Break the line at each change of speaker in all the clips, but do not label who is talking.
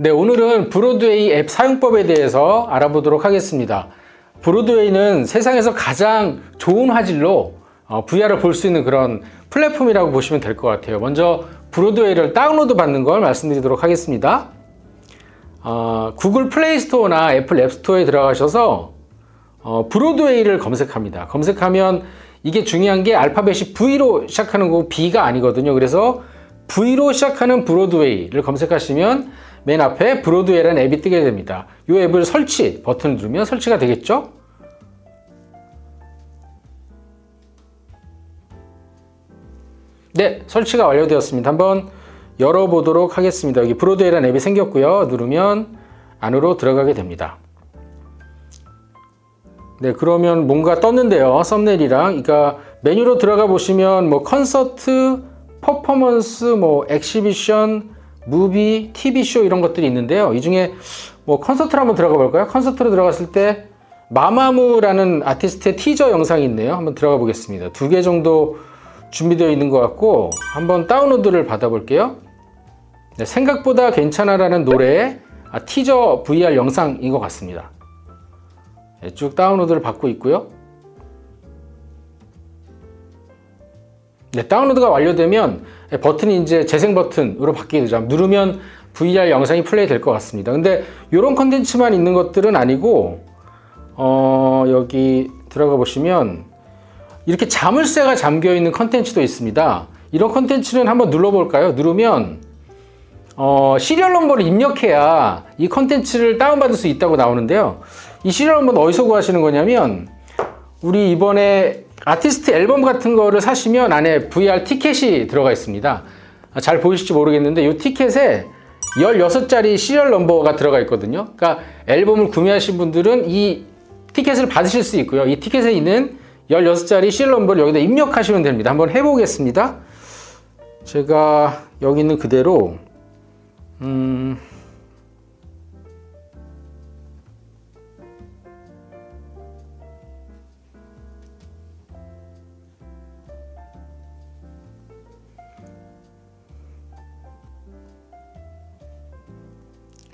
네, 오늘은 브로드웨이 앱 사용법에 대해서 알아보도록 하겠습니다. 브로드웨이는 세상에서 가장 좋은 화질로 어, VR을 볼 수 있는 그런 플랫폼이라고 보시면 될 것 같아요. 먼저 브로드웨이를 다운로드 받는 걸 말씀드리도록 하겠습니다. 어, 구글 플레이 스토어나 애플 앱 스토어에 들어가셔서 어, 브로드웨이를 검색합니다. 검색하면 이게 중요한 게 알파벳이 V로 시작하는 거고 B가 아니거든요. 그래서 V로 시작하는 브로드웨이를 검색하시면 맨 앞에 브로드웨이라는 앱이 뜨게 됩니다. 이 앱을 설치 버튼을 누르면 설치가 되겠죠? 네, 설치가 완료되었습니다. 한번 열어보도록 하겠습니다. 여기 브로드웨이라는 앱이 생겼고요. 누르면 안으로 들어가게 됩니다. 네, 그러면 뭔가 떴는데요. 썸네일이랑. 그러니까 메뉴로 들어가 보시면 뭐 콘서트, 퍼포먼스, 뭐 엑시비션, 무비, TV쇼 이런 것들이 있는데요. 이 중에 뭐 콘서트로 한번 들어가 볼까요? 콘서트로 들어갔을 때 마마무라는 아티스트의 티저 영상이 있네요. 한번 들어가 보겠습니다. 두 개 정도 준비되어 있는 것 같고 한번 다운로드를 받아볼게요. 네, 생각보다 괜찮아라는 노래의 아, 티저 VR 영상인 것 같습니다. 네, 쭉 다운로드를 받고 있고요. 네, 다운로드가 완료되면 버튼이 이제 재생 버튼으로 바뀌게 되죠. 누르면 VR 영상이 플레이 될 것 같습니다. 근데 이런 컨텐츠만 있는 것들은 아니고 어, 여기 들어가 보시면 이렇게 자물쇠가 잠겨 있는 컨텐츠도 있습니다. 이런 컨텐츠는 한번 눌러볼까요? 누르면 어, 시리얼 넘버를 입력해야 이 컨텐츠를 다운받을 수 있다고 나오는데요. 이 시리얼 넘버는 어디서 구하시는 거냐면 우리 이번에 아티스트 앨범 같은 거를 사시면 안에 VR 티켓이 들어가 있습니다. 잘 보이실지 모르겠는데 이 티켓에 16자리 시리얼 넘버가 들어가 있거든요. 그러니까 앨범을 구매하신 분들은 이 티켓을 받으실 수 있고요. 이 티켓에 있는 16자리 시리얼 넘버를 여기다 입력하시면 됩니다. 한번 해보겠습니다. 제가 여기 있는 그대로 음...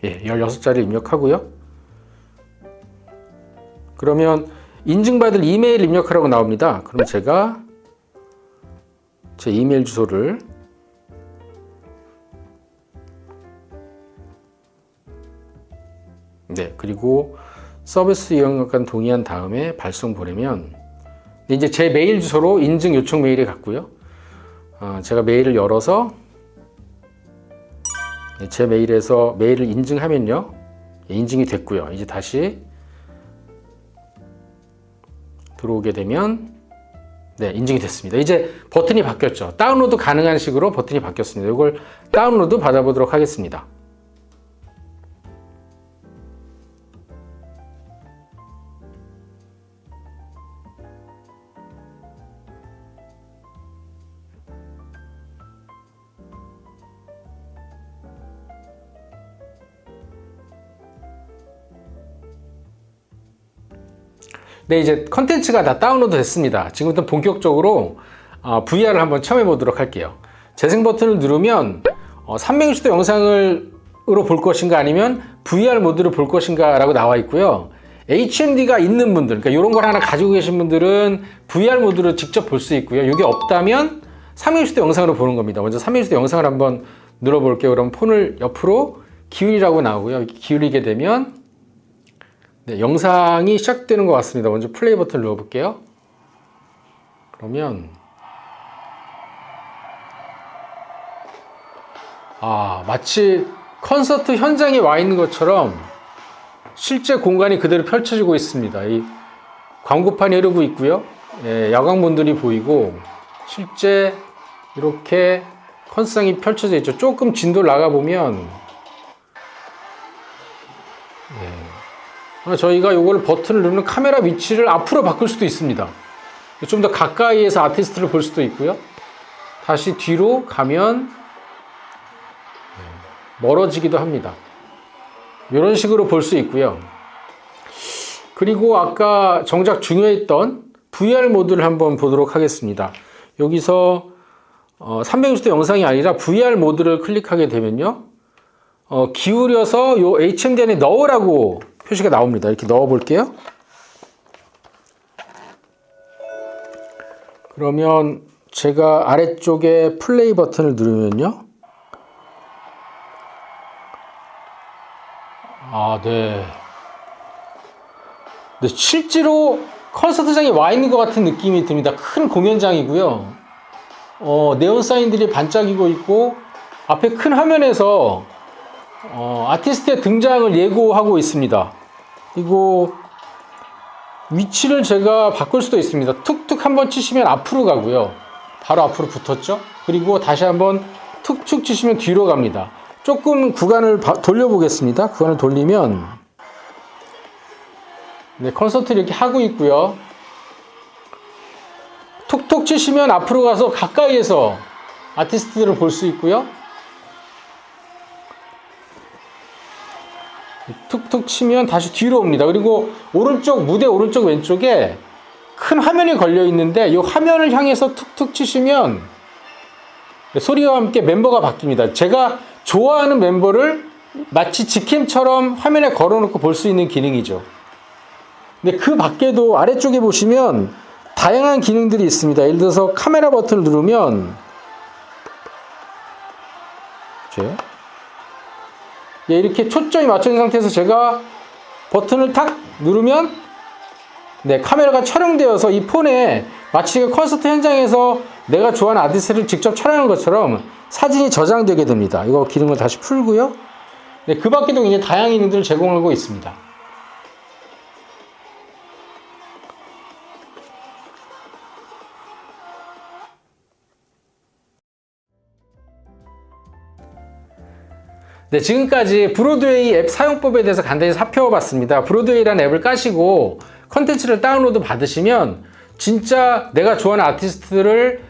예, 16자리 입력하고요. 그러면 인증받을 이메일 입력하라고 나옵니다. 그럼 제가 제 이메일 주소를 네, 그리고 서비스 이용료간 동의한 다음에 발송 보내면 이제 제 메일 주소로 인증 요청 메일이 갔고요. 어, 제가 메일을 열어서 네, 제 메일에서 메일을 인증하면요. 예, 인증이 됐고요. 이제 다시 들어오게 되면 네, 인증이 됐습니다. 이제 버튼이 바뀌었죠. 다운로드 가능한 식으로 버튼이 바뀌었습니다. 이걸 다운로드 받아보도록 하겠습니다. 네, 이제 컨텐츠가 다 다운로드 됐습니다. 지금부터 본격적으로 어, VR을 한번 체험해 보도록 할게요. 재생 버튼을 누르면 어, 360도 영상을로 볼 것인가 아니면 VR 모드로 볼 것인가 라고 나와 있고요. HMD가 있는 분들, 그러니까 이런 걸 하나 가지고 계신 분들은 VR 모드로 직접 볼 수 있고요. 이게 없다면 360도 영상으로 보는 겁니다. 먼저 360도 영상을 한번 눌러볼게요. 그럼 폰을 옆으로 기울이라고 나오고요. 기울이게 되면 네, 영상이 시작되는 것 같습니다. 먼저 플레이 버튼을 눌러볼게요. 그러면 아 마치 콘서트 현장에 와 있는 것처럼 실제 공간이 그대로 펼쳐지고 있습니다. 이 광고판이 흐르고 있고요. 예, 야광문들이 보이고 실제 이렇게 컨셉이 펼쳐져 있죠. 조금 진도를 나가 보면 예. 저희가 이걸 버튼을 누르면 카메라 위치를 앞으로 바꿀 수도 있습니다. 좀 더 가까이에서 아티스트를 볼 수도 있고요. 다시 뒤로 가면 멀어지기도 합니다. 이런 식으로 볼 수 있고요. 그리고 아까 정작 중요했던 VR 모드를 한번 보도록 하겠습니다. 여기서 360도 어, 영상이 아니라 VR 모드를 클릭하게 되면요. 어, 기울여서 요 HMD 안에 넣으라고 표시가 나옵니다. 이렇게 넣어 볼게요. 그러면 제가 아래쪽에 플레이 버튼을 누르면요. 아, 네. 네, 실제로 콘서트장에 와 있는 것 같은 느낌이 듭니다. 큰 공연장이고요. 어, 네온 사인들이 반짝이고 있고 앞에 큰 화면에서 어, 아티스트의 등장을 예고하고 있습니다. 그리고 위치를 제가 바꿀 수도 있습니다. 툭툭 한번 치시면 앞으로 가고요. 바로 앞으로 붙었죠. 그리고 다시 한번 툭툭 치시면 뒤로 갑니다. 조금 구간을 바- 돌려보겠습니다. 구간을 돌리면 네, 콘서트를 이렇게 하고 있고요. 툭툭 치시면 앞으로 가서 가까이에서 아티스트들을 볼 수 있고요. 툭툭 치면 다시 뒤로 옵니다. 그리고 오른쪽 무대 오른쪽 왼쪽에 큰 화면이 걸려 있는데 이 화면을 향해서 툭툭 치시면 소리와 함께 멤버가 바뀝니다. 제가 좋아하는 멤버를 마치 직캠처럼 화면에 걸어놓고 볼 수 있는 기능이죠. 근데 그 밖에도 아래쪽에 보시면 다양한 기능들이 있습니다. 예를 들어서 카메라 버튼을 누르면 예, 이렇게 초점이 맞춰진 상태에서 제가 버튼을 탁 누르면 네, 카메라가 촬영되어서 이 폰에 마치 그 콘서트 현장에서 내가 좋아하는 아티스트를 직접 촬영한 것처럼 사진이 저장되게 됩니다. 이거 기능을 다시 풀고요. 네, 그 밖에도 굉장히 다양한 기능들을 제공하고 있습니다. 네, 지금까지 브로드웨이 앱 사용법에 대해서 간단히 살펴봤습니다. 브로드웨이라는 앱을 까시고 컨텐츠를 다운로드 받으시면 진짜 내가 좋아하는 아티스트를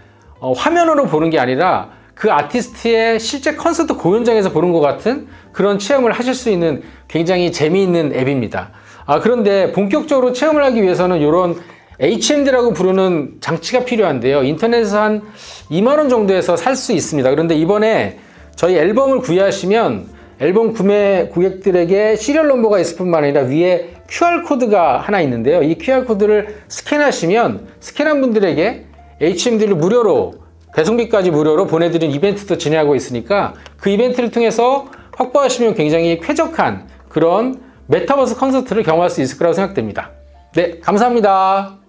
어, 화면으로 보는 게 아니라 그 아티스트의 실제 콘서트 공연장에서 보는 것 같은 그런 체험을 하실 수 있는 굉장히 재미있는 앱입니다. 아, 그런데 본격적으로 체험을 하기 위해서는 이런 HMD라고 부르는 장치가 필요한데요. 인터넷에서 한 2만원 정도에서 살 수 있습니다. 그런데 이번에 저희 앨범을 구매하시면 앨범 구매 고객들에게 시리얼 넘버가 있을 뿐만 아니라 위에 QR코드가 하나 있는데요. 이 QR코드를 스캔하시면 스캔한 분들에게 HMD를 무료로 배송비까지 무료로 보내드린 이벤트도 진행하고 있으니까 그 이벤트를 통해서 확보하시면 굉장히 쾌적한 그런 메타버스 콘서트를 경험할 수 있을 거라고 생각됩니다. 네, 감사합니다.